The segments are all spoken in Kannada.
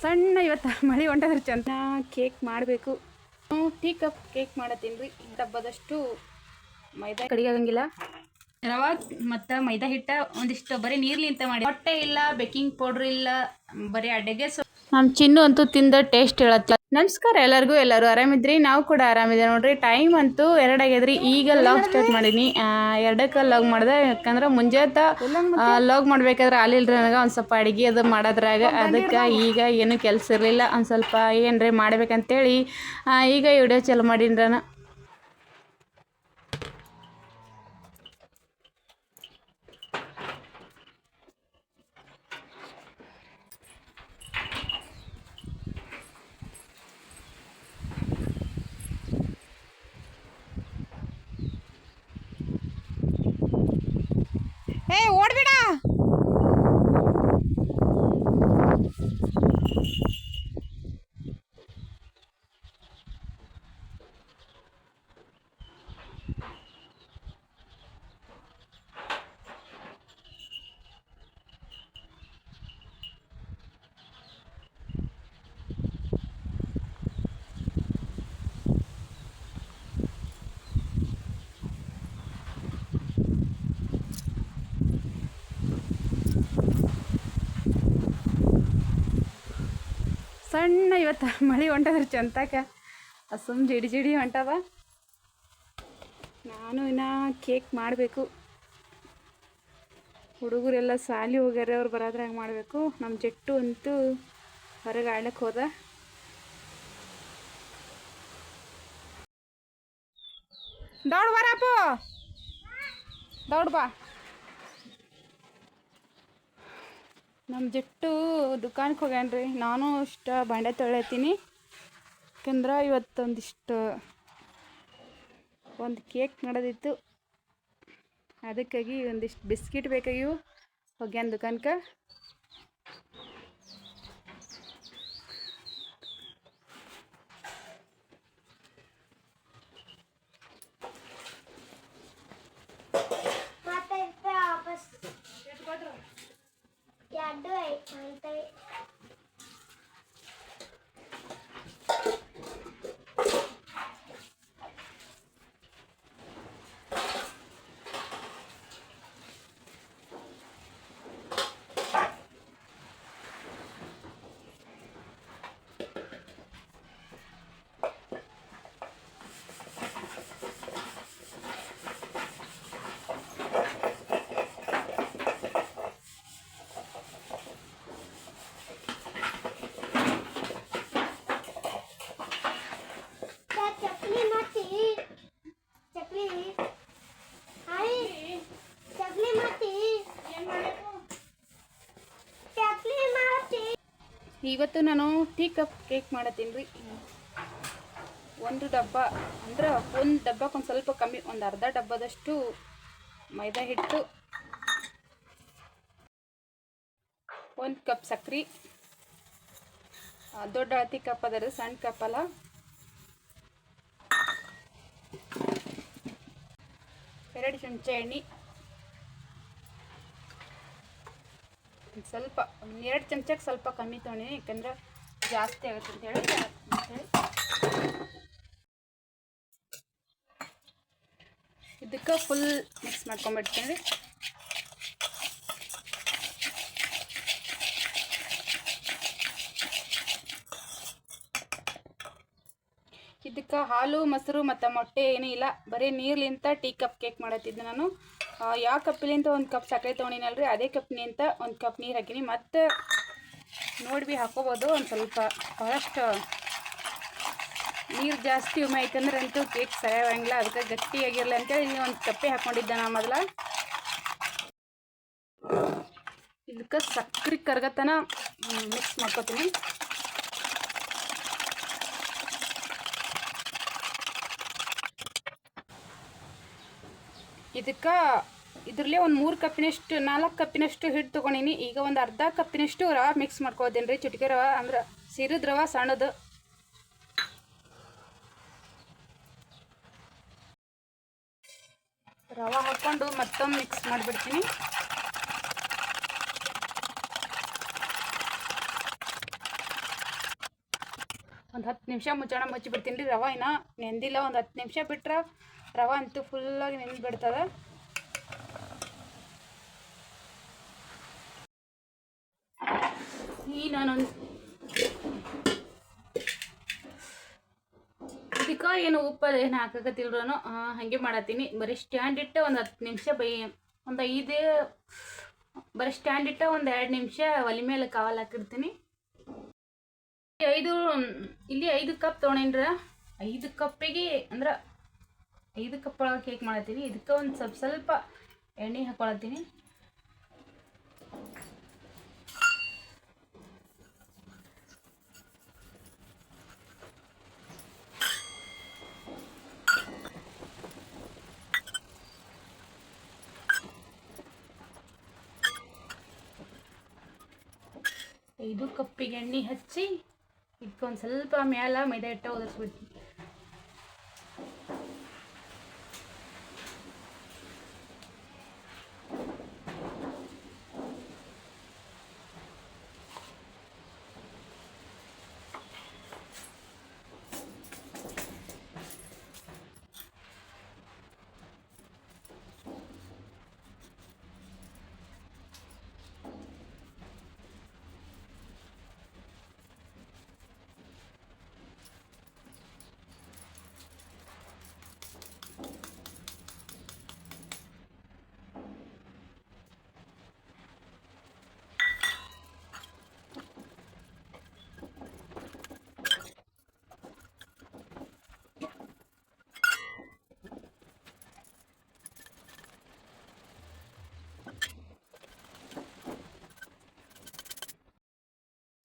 ಸಣ್ಣ ಇವತ್ತು ಮಳೆ ಹೊಂಟದ್ರ ಚಂದ. ಕೇಕ್ ಮಾಡಬೇಕು. ಟೀ ಕಪ್ ಕೇಕ್ ಮಾಡತ್ತೀನಿ ರೀ. ಡಬ್ಬದಷ್ಟು ಮೈದಾ ಕಡಿಗೆ ಆಗಂಗಿಲ್ಲ ರವಾ ಮತ್ತು ಮೈದಾ ಹಿಟ್ಟ ಒಂದಿಷ್ಟು ಬರೀ ನೀರ್ಲಿಂತ ಮಾಡಿ. ಹೊಟ್ಟೆ ಇಲ್ಲ, ಬೇಕಿಂಗ್ ಪೌಡ್ರ್ ಇಲ್ಲ, ಬರೀ ಅಡುಗೆ ಸೊ ನಮ್ಮ ಚಿನ್ನು ಅಂತೂ ತಿಂದ ಟೇಸ್ಟ್ ಹೇಳತ್ತ ನಮಸ್ಕಾರ ಎಲ್ಲರಿಗೂ, ಎಲ್ಲರೂ ಆರಾಮಿದ್ರಿ? ನಾವು ಕೂಡ ಆರಾಮಿದೆ ನೋಡ್ರಿ. ಟೈಮ್ ಅಂತೂ ಎರಡು ಆಗ್ಯದ್ರಿ. ಈಗ ಲಾಗ್ ಸ್ಟಾರ್ಟ್ ಮಾಡೀನಿ. ಎರಡಕ್ಕೆ ಲಾಗ್ ಮಾಡಿದೆ. ಯಾಕಂದ್ರೆ ಮುಂಜಾತ ಲಾಗ್ ಮಾಡ್ಬೇಕಾದ್ರೆ ಆಲಿಲ್ರಿ ನನಗೆ. ಒಂದು ಸ್ವಲ್ಪ ಅಡುಗೆ ಅದು ಮಾಡೋದ್ರಾಗ. ಅದಕ್ಕೆ ಈಗ ಏನು ಕೆಲಸ ಇರಲಿಲ್ಲ. ಒಂದು ಸ್ವಲ್ಪ ಏನ್ರಿ ಮಾಡ್ಬೇಕಂತೇಳಿ ಈಗ ವಿಡಿಯೋ ಚಾಲು ಮಾಡೀನಿ ನಾನು. ಇವತ್ತು ಮಳೆ ಹೊಂಟದ್ರ ಚಂತಕ. ಅಸುಮ್ ಜಿಡಿ ಜಿಡಿ ಹೊಂಟವ. ನಾನು ಇನ್ನು ಕೇಕ್ ಮಾಡಬೇಕು. ಹುಡುಗರೆಲ್ಲ ಸಾಲಿ ಹೋಗ್ಯಾರ, ಅವ್ರು ಬರೋದ್ರಾಗ ಮಾಡಬೇಕು. ನಮ್ಮ ಜೆಟ್ಟು ಅಂತೂ ಹೊರಗೆ ಆಡ್ಲಿಕ್ಕೆ ಹೋದ. ದೌಡ್ ಬರಪ್ಪು ದೌಡ್ ಬಾ. ನಮ್ಮ ಜಟ್ಟು ದುಕಾನಕ್ಕೆ ಹೋಗ್ಯಾನ್ರಿ. ನಾನು ಇಷ್ಟ ಬಂಡೆ ತೊಳೆತೀನಿ ಯಾಕಂದ್ರೆ ಇವತ್ತೊಂದಿಷ್ಟು ಒಂದು ಕೇಕ್ ನಡೆದಿತ್ತು. ಅದಕ್ಕಾಗಿ ಒಂದಿಷ್ಟು ಬಿಸ್ಕಿಟ್ ಬೇಕಾಗಿವು ಹೋಗ್ಯಾನ ದುಕಾನ್ಗೆ ಇವತ್ತು ನಾನು ಟೀ ಕಪ್ ಕೇಕ್ ಮಾಡತ್ತೀನಿ ರೀ. ಒಂದು ಡಬ್ಬ, ಅಂದ್ರೆ ಒಂದು ಡಬ್ಬಕ್ಕೆ ಒಂದು ಸ್ವಲ್ಪ ಕಮ್ಮಿ, ಒಂದು ಅರ್ಧ ಡಬ್ಬದಷ್ಟು ಮೈದಾ ಹಿಟ್ಟು, ಒಂದು ಕಪ್ ಸಕ್ರೆ ದೊಡ್ಡ ಅಳತಿ ಕಪ್ ಅದರ ಸಣ್ಣ ಕಪ್ ಅಲ್ಲ. ಎರಡು ಚಮಚ ಎಣ್ಣೆ ಸ್ವಲ್ಪ ಎರಡು ಚಮಚಕ್ಕೆ ಸ್ವಲ್ಪ ಕಮ್ಮಿ ತೊಗೊಂಡಿನಿ ಯಾಕಂದ್ರೆ ಜಾಸ್ತಿ ಆಗುತ್ತೆ ಅಂತೇಳಿ ಅಂತೇಳಿ ಇದಕ್ಕೆ ಫುಲ್ ಮಿಕ್ಸ್ ಮಾಡ್ಕೊಂಬಿಡ್ತೀನಿ. ಇದಕ್ಕೆ ಹಾಲು, ಮೊಸರು ಮತ್ತು ಮೊಟ್ಟೆ ಏನೂ ಇಲ್ಲ. ಬರೀ ನೀರ್ಲಿಂತ ಟೀ ಕಪ್ ಕೇಕ್ ಮಾಡತ್ತಿದ್ದೆ ನಾನು. ಯಾವ ಕಪ್ಪಿಲಿಂತ ಒಂದು ಕಪ್ ಸಕ್ಕರೆ ತೊಗೊಂಡಿನಲ್ರಿ, ಅದೇ ಕಪ್ನಿಂತ ಒಂದು ಕಪ್ ನೀರು ಹಾಕೀನಿ. ಮತ್ತು ನೋಡಿ ಭೀ ಹಾಕೋಬೋದು, ಒಂದು ಸ್ವಲ್ಪ ಭಾಳಷ್ಟು ನೀರು ಜಾಸ್ತಿ ಉಮೆ ಐತಂದ್ರೆ ಅಂತೂ ಕೇಕ್ ಸರಿಯಾಗಂಗಿಲ್ಲ, ಅದಕ್ಕೆ ಗಟ್ಟಿಯಾಗಿರಲಿ ಅಂತೇಳಿ ಒಂದು ಕಪ್ಪೆ ಹಾಕ್ಕೊಂಡಿದ್ದೆ ನಾ ಮೊದಲ. ಇದಕ್ಕೆ ಸಕ್ಕರೆ ಕರ್ಗತನ ಮಿಕ್ಸ್ ಮಾಡ್ಕೊತೀನಿ. ಇದಕ್ಕೆ ಇದ್ರಲ್ಲೇ ಒಂದು ಮೂರು ಕಪ್ಪಿನಷ್ಟು, ನಾಲ್ಕು ಕಪ್ಪಿನಷ್ಟು ಹಿಟ್ಟು ತೊಗೊಂಡಿನಿ. ಈಗ ಒಂದು ಅರ್ಧ ಕಪ್ಪಿನಷ್ಟು ರವೆ ಮಿಕ್ಸ್ ಮಾಡ್ಕೊತೀನಿ ರೀ ಚುಟಿಕೆ ರವೆ ಅಂದ್ರೆ ಸಿರಿದ ರವೆ ಸಣ್ಣದು. ರವೆ ಹಾಕ್ಕೊಂಡು ಮತ್ತೊಮ್ಮೆ ಮಿಕ್ಸ್ ಮಾಡಿಬಿಡ್ತೀನಿ. ಒಂದು ಹತ್ತು ನಿಮಿಷ ಮುಚ್ಚೋಣ, ಮುಚ್ಚಿಬಿಡ್ತೀನಿ ರೀ ರವೆ ಇನ್ನ. ನೆಂದಿಲ್ಲ, ಒಂದು ಹತ್ತು ನಿಮಿಷ ಬಿಟ್ರೆ ರವೆ ಅಂತೂ ಫುಲ್ಲಾಗಿ ನೆಂದು ಬಿಡ್ತದೆ ಈ ನಾನೊಂದು ಇದಕ್ಕೆ ಏನು ಉಪ್ಪು ಏನು ಹಾಕಕತ್ತಿಲ್ರೂ ಹಾಗೆ ಮಾಡತ್ತೀನಿ. ಬರೀ ಸ್ಟ್ಯಾಂಡ್ ಇಟ್ಟು ಒಂದು ಹತ್ತು ನಿಮಿಷ ಬೈ, ಒಂದು ಐದು, ಬರೀ ಸ್ಟ್ಯಾಂಡ್ ಇಟ್ಟು ಒಂದು ಎರಡು ನಿಮಿಷ ಒಲೆ ಮೇಲೆ ಕಾವಲ್ ಹಾಕಿರ್ತೀನಿ ಐದು, ಇಲ್ಲಿ ಐದು ಕಪ್ ತೊಗೊಂಡ್ರ ಐದು ಕಪ್ಪಿಗೆ ಅಂದ್ರೆ ಐದು ಕಪ್ ಒಳಗೆ ಕೇಕ್ ಮಾಡತ್ತೀನಿ. ಇದಕ್ಕೆ ಒಂದು ಸ್ವಲ್ಪ ಸ್ವಲ್ಪ ಎಣ್ಣೆ ಹಾಕೊಳತ್ತೀನಿ. ಐದು ಕಪ್ಪಿಗೆ ಎಣ್ಣೆ ಹಚ್ಚಿ ಇದಕ್ಕೊಂದು ಸ್ವಲ್ಪ ಮ್ಯಾಲ ಮೈದಾ ಹಿಟ್ಟ ಉದರ್ಸ್ಬಿಡ್ತೀನಿ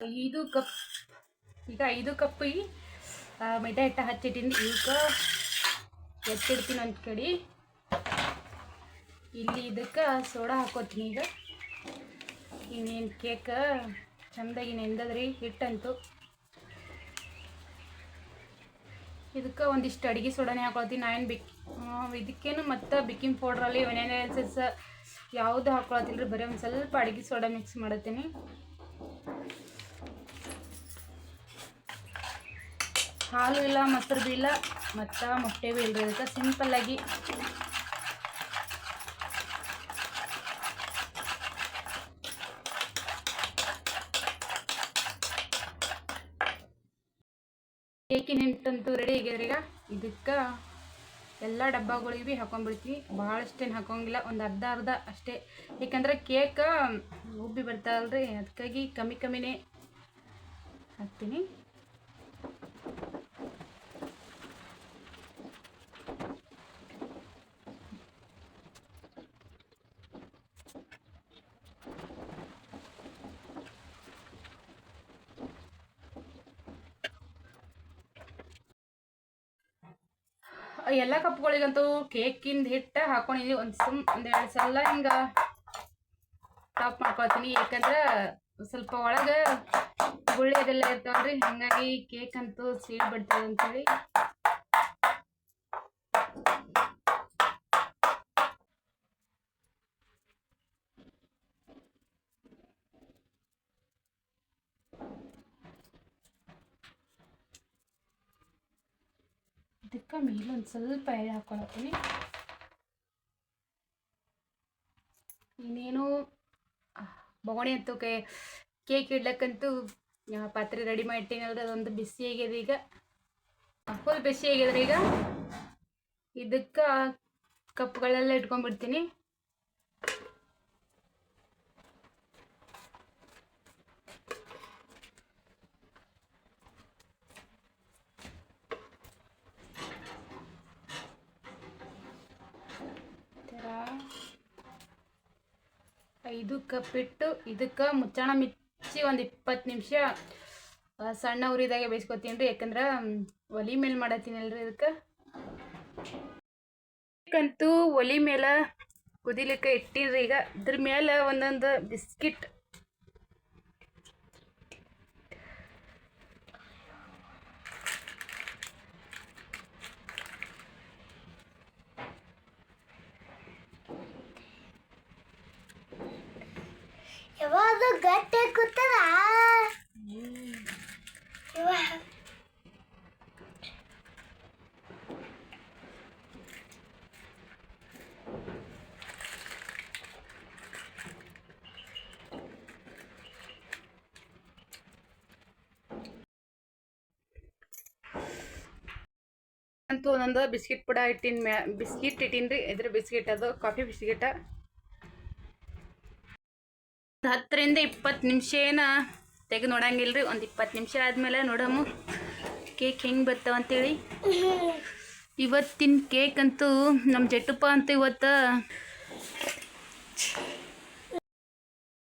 ಐದು ಕಪ್, ಈಗ ಐದು ಕಪ್ ಈ ಮೈದಾ ಹಿಟ್ಟ ಹಚ್ಚಿಟ್ಟಿನಿ. ಈಗ ಎತ್ತಿಡ್ತೀನಿ ಒಂದು ಕಡೆ ಇಲ್ಲಿ ಇದಕ್ಕೆ ಸೋಡಾ ಹಾಕೋತೀನಿ ಈಗ. ಇನ್ನೇನು ಕೇಕ್? ಚಂದಾಗಿ ನೆಂದದ್ರಿ ಹಿಟ್ಟಂತೂ. ಇದಕ್ಕೆ ಒಂದಿಷ್ಟು ಅಡುಗೆ ಸೋಡಾನೇ ಹಾಕೊಳ್ತೀನಿ. ನಾನು ಬಿಕ್ ಇದಕ್ಕೇನು ಮತ್ತು ಬೇಕಿಂಗ್ ಪೌಡ್ರಲ್ಲಿ ವೆನೇನ ಯಾವುದು ಹಾಕೊಳತಿಲ್ಲ ರೀ ಬರೀ ಒಂದು ಸ್ವಲ್ಪ ಅಡುಗೆ ಸೋಡಾ ಮಿಕ್ಸ್ ಮಾಡತ್ತೀನಿ. ಹಾಲು ಇಲ್ಲ ಮೊಸರು ಇಲ್ಲ, ಮತ್ತು ಮೊಟ್ಟೆ ಬಿ ಇಲ್ಲ ಅದಕ್ಕೆ ಸಿಂಪಲ್ಲಾಗಿ ಕೇಕಿನ ಹಿಟ್ಟಂತೂ ರೆಡಿ ಆಗ್ಯದ್ರಿ ಈಗ ಇದಕ್ಕೆ ಎಲ್ಲ ಡಬ್ಬಗಳಿಗೆ ಭೀ ಹಾಕೊಂಡ್ಬಿಡ್ತೀವಿ ಭಾಳಷ್ಟೇನು ಹಾಕೋಂಗಿಲ್ಲ, ಒಂದು ಅರ್ಧ ಅರ್ಧ ಅಷ್ಟೇ. ಏಕೆಂದ್ರೆ ಕೇಕ್ ಉಬ್ಬಿ ಬರ್ತಾವಲ್ರಿ ಅದಕ್ಕಾಗಿ ಕಮ್ಮಿ ಕಮ್ಮಿನೇ ಹಾಕ್ತೀನಿ. ಎಲ್ಲ ಕಪ್ಗಳಿಗಂತೂ ಕೇಕಿಂದ ಹಿಟ್ಟು ಹಾಕೊಂಡಿದ್ವಿ. ಒಂದು ಸುಮ್ ಒಂದೆರಡು ಸಲ ಹಿಂಗೆ ಟಾಪ್ ಮಾಡ್ಕೊಳ್ತೀನಿ. ಯಾಕಂದ್ರೆ ಸ್ವಲ್ಪ ಒಳಗೆ ಗುಳ್ಳಿ ಅದೆಲ್ಲ ಇರ್ತಾವಲ್ರಿ. ಹಾಗಾಗಿ ಕೇಕ್ ಅಂತೂ ಸೀಳ್ ಬಿಡ್ತದೆ ಅಂತೇಳಿ ಇದಕ್ಕೆ ಮೇಲೆ ಒಂದು ಸ್ವಲ್ಪ ಎಳೆ ಹಾಕ್ಕೊಳತ್ತೀನಿ ಇನ್ನೇನು ಬೊಗಣಿ ಅಂತೂ ಕೇ ಕೇಕ್ ಇಡ್ಲಕ್ಕಂತೂ ಪಾತ್ರೆ ರೆಡಿ ಮಾಡಿಟ್ಟಿನಲ್ರಿ ಅದೊಂದು ಬಿಸಿ ಆಗ್ಯದ ಈಗ. ಫುಲ್ ಬಿಸಿ ಆಗ್ಯದ್ರಿ ಈಗ ಇದಕ್ಕೆ ಕಪ್ಗಳೆಲ್ಲ ಇಟ್ಕೊಂಡ್ಬಿಡ್ತೀನಿ ಥರ ಐದು ಕಪ್ ಇಟ್ಟು ಇದಕ್ಕೆ ಮುಚ್ಚಣ ಮಿಚ್ಚಿ ಒಂದು ಇಪ್ಪತ್ತು ನಿಮಿಷ ಸಣ್ಣ ಉರಿದಾಗೆ ಬೇಯಿಸ್ಕೊತೀನಿ ರೀ. ಯಾಕಂದ್ರೆ ಒಲಿ ಮೇಲೆ ಮಾಡತ್ತೀನಲ್ರಿ ಇದಕ್ಕೆ. ಅಂತೂ ಒಲಿ ಮೇಲೆ ಕುದಿಲಿಕ್ಕೆ ಇಟ್ಟಿನ್ರಿ ಈಗ. ಇದ್ರ ಮೇಲೆ ಒಂದೊಂದು ಬಿಸ್ಕಿಟ್ ಗಟ್ಟಿ ಕೂತದ? ಅಂತೂ ಒಂದೊಂದು ಬಿಸ್ಕಿಟ್ ಪುಡ ಇಟ್ಟಿನ ಮ್ಯಾ ಬಿಸ್ಕಿಟ್ ಇಟ್ಟಿನ್ರಿ. ಇದ್ರ ಬಿಸ್ಕಿಟ್ ಅದು, ಕಾಫಿ ಬಿಸ್ಕಿಟ. ಹತ್ತರಿಂದ ಇಪ್ಪತ್ತು ನಿಮಿಷ ಏನು ತೆಗೆದು ನೋಡಂಗಿಲ್ಲ ರೀ ಒಂದು ಇಪ್ಪತ್ತು ನಿಮಿಷ ಆದಮೇಲೆ ನೋಡಮ್ಮ ಕೇಕ್ ಹೆಂಗೆ ಬರ್ತಾವ ಅಂತೇಳಿ. ಇವತ್ತಿನ ಕೇಕ್ ಅಂತೂ ನಮ್ಮ ಜಟ್ಟುಪ್ಪ ಅಂತೂ ಇವತ್ತು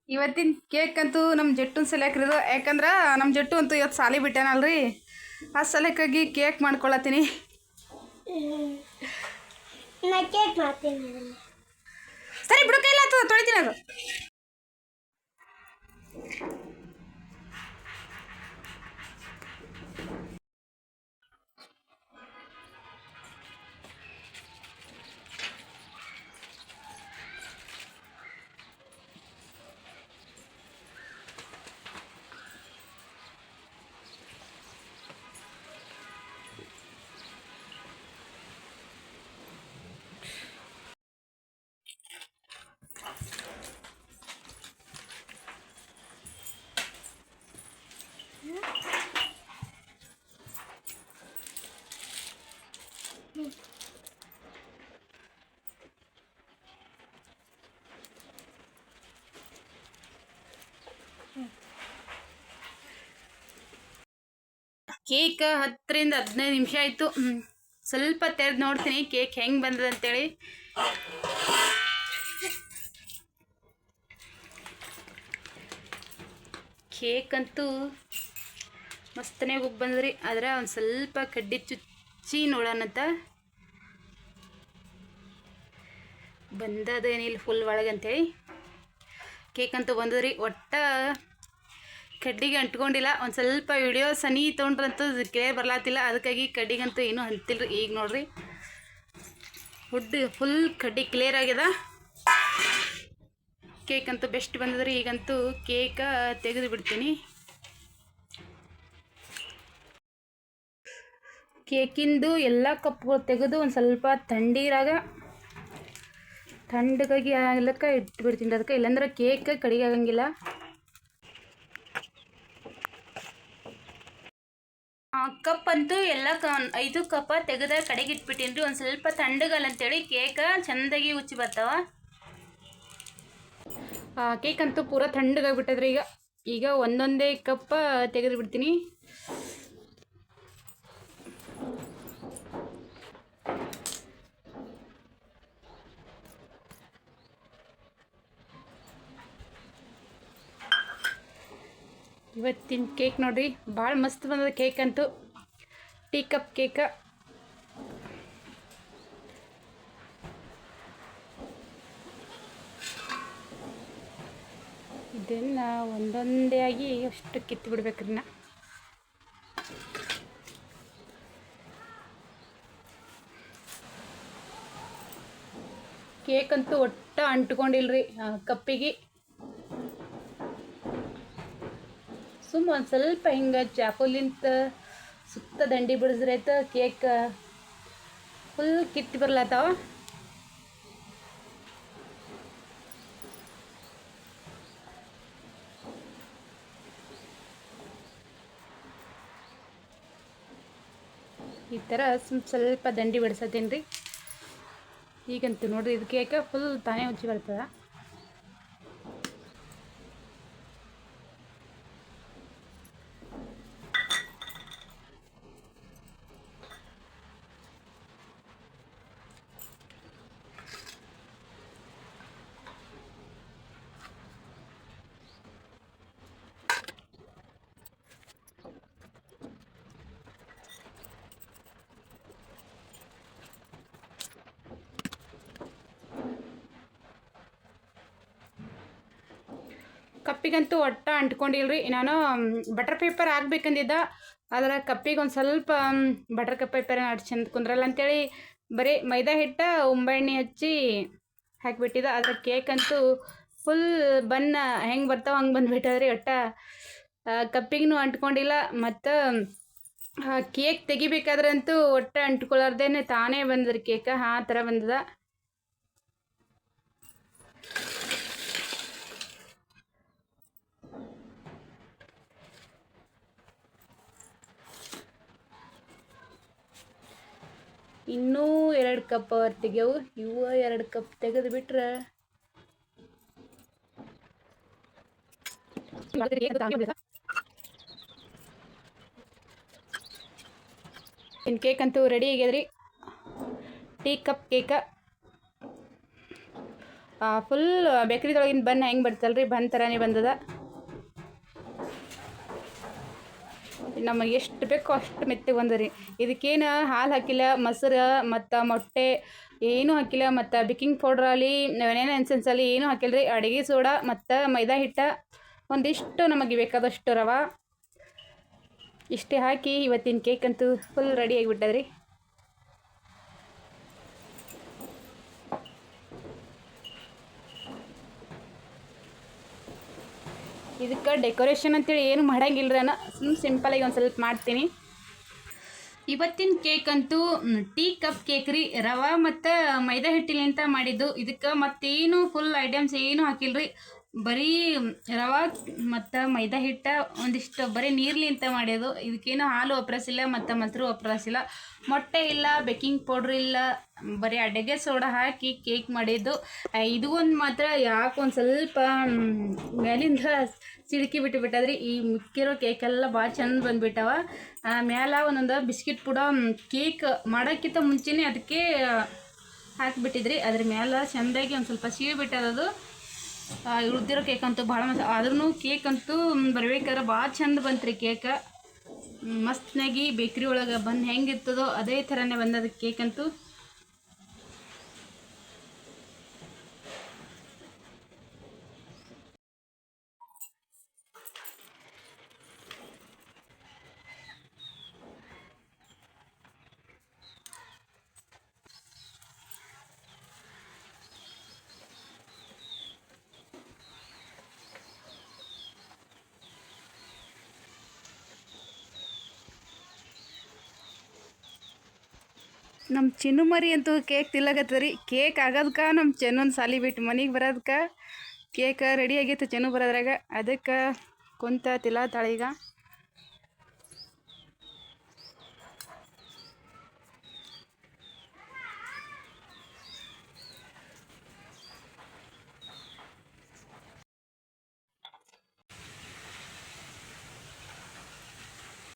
ಇವತ್ತಿನ ಕೇಕ್ ಅಂತೂ ನಮ್ಮ ಜಟ್ಟುನ ಸಲಕ್ರಿದು ಯಾಕಂದ್ರೆ ನಮ್ಮ ಜಟ್ಟು ಅಂತೂ ಇವತ್ತು ಸಾಲಿ ಬಿಟ್ಟಾನಲ್ರಿ ಆ ಸಲಕ್ಕಾಗಿ ಕೇಕ್ ಮಾಡ್ಕೊಳತ್ತೀನಿ. ಸರಿ ಬಿಡು ಇಲ್ಲ ತೊಳಿತೀನಿ ಅದು. Thank you. ಕೇಕ್ ಹತ್ತರಿಂದ ಹದಿನೈದು ನಿಮಿಷ ಆಯಿತು. ಸ್ವಲ್ಪ ತೆರೆದು ನೋಡ್ತೀನಿ ಕೇಕ್ ಹೆಂಗೆ ಬಂದದ ಅಂತೇಳಿ. ಕೇಕ್ ಅಂತೂ ಮಸ್ತನೇ ಹೋಗಿ ಬಂದ್ರಿ. ಆದ್ರೆ ಒಂದು ಸ್ವಲ್ಪ ಕಡ್ಡಿ ಚುಚ್ಚಿ ನೋಡೋಣಂತ ಬಂದದೇನಿಲ್ಲ ಫುಲ್ ಒಳಗೆ ಅಂತೇಳಿ ಕೇಕ್ ಅಂತೂ ಬಂದದ್ರಿ. ಒಟ್ಟ ಕಡ್ಡಿಗೆ ಅಂಟ್ಕೊಂಡಿಲ್ಲ. ಒಂದು ಸ್ವಲ್ಪ ವಿಡಿಯೋ ಸನಿ ತೊಗೊಂಡ್ರಂತೂ ಕ್ಲಿಯರ್ ಬರ್ಲಾತಿಲ್ಲ. ಅದಕ್ಕಾಗಿ ಕಡ್ಡಿಗಂತೂ ಏನೂ ಅಂತಿಲ್ರಿ. ಈಗ ನೋಡ್ರಿ. ಹುಡ್ ಫುಲ್ ಕಡ್ಡಿ ಕ್ಲಿಯರ್ ಆಗ್ಯದ. ಕೇಕ್ ಅಂತೂ ಬೆಸ್ಟ್ ಬಂದದ್ರಿ. ಈಗಂತೂ ಕೇಕ ತೆಗೆದು ಬಿಡ್ತೀನಿ. ಕೇಕಿಂದು ಎಲ್ಲ ಕಪ್ಗಳು ತೆಗೆದು ಒಂದು ಸ್ವಲ್ಪ ಥಂಡಿರಾಗ ಥಂಡಗಾಗಿ ಆಗ್ಲಕ್ಕ ಇಟ್ಬಿಡ್ತೀನಿ. ಅದಕ್ಕೆ ಇಲ್ಲಾಂದ್ರೆ ಕೇಕ್ ಕಡಿಗೆ ಆಗಂಗಿಲ್ಲ. ಕಪ್ ಅಂತೂ ಎಲ್ಲ ಕ, ಐದು ಕಪ್ಪ ತೆಗೆದ ಕಡೆಗೆ ಇಟ್ಬಿಟ್ಟಿನಿ ರೀ ಒಂದು ಸ್ವಲ್ಪ ಅಂತೇಳಿ ಕೇಕ ಚೆಂದಾಗಿ ಉಚ್ಚಿ ಬರ್ತಾವ. ಕೇಕ್ ಅಂತೂ ಪೂರ ತಣ್ಣಗಾಗ್ಬಿಟ್ಟದ್ರಿ ಈಗ. ಈಗ ಒಂದೊಂದೇ ಕಪ್ಪ ತೆಗೆದು ಬಿಡ್ತೀನಿ ಇವತ್ತಿನ ಕೇಕ್ ನೋಡ್ರಿ, ಭಾಳ ಮಸ್ತ್ ಬಂದದ ಕೇಕ್ ಅಂತೂ. ಟೀ ಕಪ್ ಕೇಕ. ಇದನ್ನ ಒಂದೊಂದೇ ಆಗಿ ಅಷ್ಟು ಕಿತ್ತು ಬಿಡ್ಬೇಕ್ರಿ ನಾ. ಕೇಕ್ ಅಂತೂ ಒಟ್ಟ ಅಂಟ್ಕೊಂಡಿಲ್ರಿ ಕಪ್ಪಿಗೆ. ಸುಮ್ಮ ಒಂದು ಸ್ವಲ್ಪ ಹಿಂಗೆ ಚಾಕುಲಿಂತ ಸುತ್ತ ದಂಡಿ ಬಿಡಿಸ್ರೈತ ಕೇಕ್ ಫುಲ್ ಕಿತ್ತು ಬರ್ಲತ್ತಾವ. ಈ ಥರ ಸ್ವಲ್ಪ ದಂಡಿ ಬಿಡ್ಸತ್ತೀನಿ ರೀ ಈಗಂತೂ ನೋಡಿರಿ ಇದು ಕೇಕ ಫುಲ್ ತಾನೇ ಉಜ್ಜಿ ಬರ್ತದ. ಕಪ್ಪಿಗಂತೂ ಒಟ್ಟ ಅಂಟ್ಕೊಂಡಿಲ್ರಿ. ನಾನು ಬಟರ್ ಪೇಪರ್ ಹಾಕ್ಬೇಕಂದಿದ್ದ ಆದ್ರೆ ಕಪ್ಪಿಗೆ ಒಂದು ಸ್ವಲ್ಪ ಬಟರ್ ಕಪ್ ಪೇಪರ್ ಅಷ್ಟು ಚಂದ ಕುಂದ್ರಲ್ಲ ಅಂತೇಳಿ ಬರೀ ಮೈದಾ ಹಿಟ್ಟ, ಉಂಬೆಣ್ಣೆ ಹಚ್ಚಿ ಹಾಕಿಬಿಟ್ಟಿದ್ದ. ಅದ್ರ ಕೇಕ್ ಅಂತೂ ಫುಲ್ ಬನ್ನ ಹೆಂಗೆ ಬರ್ತಾವೆ ಹಂಗೆ ಬಂದುಬಿಟ್ಟದ್ರಿ ಒಟ್ಟ. ಕಪ್ಪಿಗೂ ಅಂಟ್ಕೊಂಡಿಲ್ಲ. ಮತ್ತು ಕೇಕ್ ತೆಗಿಬೇಕಾದ್ರಂತೂ ಒಟ್ಟ ಅಂಟ್ಕೊಳ್ಳಾರ್ದೇನೆ ತಾನೇ ಬಂದ್ರಿ ಕೇಕ ಆ ಥರ ಬಂದದ. ಇನ್ನೂ ಎರಡು ಕಪ್ ತೆಗೆವು ಇವ ಎರಡು ಕಪ್ ತೆಗೆದು ಬಿಟ್ರೆ. ಇನ್ನು ಕೇಕ್ ಅಂತೂ ರೆಡಿ ಆಗ್ಯದ್ರಿ. ಟೀ ಕಪ್ ಕೇಕ ಫುಲ್ ಬೇಕ್ರಿದೊಳಗಿನ ಬನ್ ಹೆಂಗೆ ಬರ್ತಲ್ರಿ? ಬನ್ ಥರನೇ ಬಂದದ. ನಮಗೆ ಎಷ್ಟು ಬೇಕೋ ಅಷ್ಟು ಮೆತ್ತಗೆ ಬಂದರಿ ಇದಕ್ಕೇನು ಹಾಲು ಹಾಕಿಲ್ಲ, ಮೊಸರು, ಮತ್ತು ಮೊಟ್ಟೆ ಏನೂ ಹಾಕಿಲ್ಲ, ಮತ್ತು ಬೇಕಿಂಗ್ ಪೌಡ್ರ್ ಅಲ್ಲಿ ವೆನೇನ ಎನ್ಸೆನ್ಸ್ ಅಲ್ಲಿ ಏನೂ ಹಾಕಿಲ್ಲ ರೀ. ಅಡುಗೆ ಸೋಡಾ, ಮತ್ತು ಮೈದಾ ಹಿಟ್ಟು ಒಂದಿಷ್ಟು ನಮಗೆ ಬೇಕಾದಷ್ಟು ರವೆ ಇಷ್ಟೇ ಹಾಕಿ ಇವತ್ತಿನ ಕೇಕ್ ಅಂತೂ ಫುಲ್ ರೆಡಿ ಆಗಿಬಿಟ್ಟದ್ರಿ ಇದಕ್ಕೆ ಡೆಕೋರೇಷನ್ ಅಂತೇಳಿ ಏನು ಮಾಡಂಗಿಲ್ಲ ನಾನು ಸುಮ್ಮನೆ ಸಿಂಪಲಾಗಿ ಒಂದು ಸ್ವಲ್ಪ ಮಾಡ್ತೀನಿ. ಇವತ್ತಿನ ಕೇಕ್ ಅಂತೂ ಟೀ ಕಪ್ ಕೇಕ್ ರೀ. ರವೆ ಮತ್ತು ಮೈದಾ ಹಿಟ್ಟಿಲಿಂತ ಮಾಡಿದ್ದು. ಇದಕ್ಕೆ ಮತ್ತೇನು ಫುಲ್ ಐಟಮ್ಸ್ ಏನು ಹಾಕಿಲ್ರಿ. ಬರೀ ರವೆ ಮತ್ತು ಮೈದಾ ಹಿಟ್ಟ ಒಂದಿಷ್ಟು ಬರೀ ನೀರ್ಲಿಂತ ಮಾಡ್ಯೋದು ಇದಕ್ಕೇನು ಹಾಲು ಒಪ್ರಸಿಲ್ಲ, ಮತ್ತು ಮೊಸರು ಒಪ್ರಸಿಲ್ಲ. ಮೊಟ್ಟೆ ಇಲ್ಲ, ಬೇಕಿಂಗ್ ಪೌಡ್ರ್ ಇಲ್ಲ. ಬರೀ ಅಡುಗೆ ಸೋಡಾ ಹಾಕಿ ಕೇಕ್ ಮಾಡಿದ್ದು. ಇದು ಒಂದು ಮಾತ್ರ ಯಾಕೆ ಒಂದು ಸ್ವಲ್ಪ ಮೇಲಿಂದ ಸಿಡ್ಕಿ ಬಿಟ್ಟು ಬಿಟ್ಟದ್ರಿ. ಈ ಮಿಕ್ಕಿರೋ ಕೇಕೆಲ್ಲ ಭಾಳ ಚಂದ ಬಂದುಬಿಟ್ಟವ. ಮ್ಯಾಲ ಒಂದೊಂದು ಬಿಸ್ಕಿಟ್ ಪುಡ ಕೇಕ್ ಮಾಡೋಕ್ಕಿಂತ ಮುಂಚೆನೇ ಅದಕ್ಕೆ ಹಾಕಿಬಿಟ್ಟಿದ್ರಿ. ಅದ್ರ ಮ್ಯಾಲ ಚೆಂದಾಗಿ ಒಂದು ಸ್ವಲ್ಪ ಸೀಳು ಬಿಟ್ಟದದು. ಉಳ್ದಿರೋ ಕೇಕ್ ಅಂತೂ ಭಾಳ ಮಸ್ತ್. ಆದ್ರೂ ಕೇಕ್ ಅಂತೂ ಬರ್ಬೇಕಾದ್ರೆ ಭಾಳ ಚಂದ ರೀ ಕೇಕ್ ಮಸ್ತ್ನಾಗಿ ಬೇಕ್ರಿ ಒಳಗೆ ಬಂದು ಹೆಂಗಿರ್ತದೋ ಅದೇ ಥರನೇ ಬಂದದ ಕೇಕ್ ಅಂತೂ. ನಮ್ಮ ಚಿನ್ನು ಮರಿ ಅಂತೂ ಕೇಕ್ ತಿಲ್ಲಕತ್ತದ ರೀ. ಕೇಕ್ ಆಗೋದಕ್ಕೆ ನಮ್ಮ ಚೆನ್ನೊಂದು ಸಾಲಿ ಬಿಟ್ಟು ಮನೆಗೆ ಬರೋದಕ್ಕೆ ಕೇಕ್ ರೆಡಿ ಆಗೈತೆ ಚೆನ್ನು ಬರೋದ್ರಾಗ. ಅದಕ್ಕೆ ಕುಂತ ತಿಲ್ಲಾತಾಳೀಗ ಈಗ.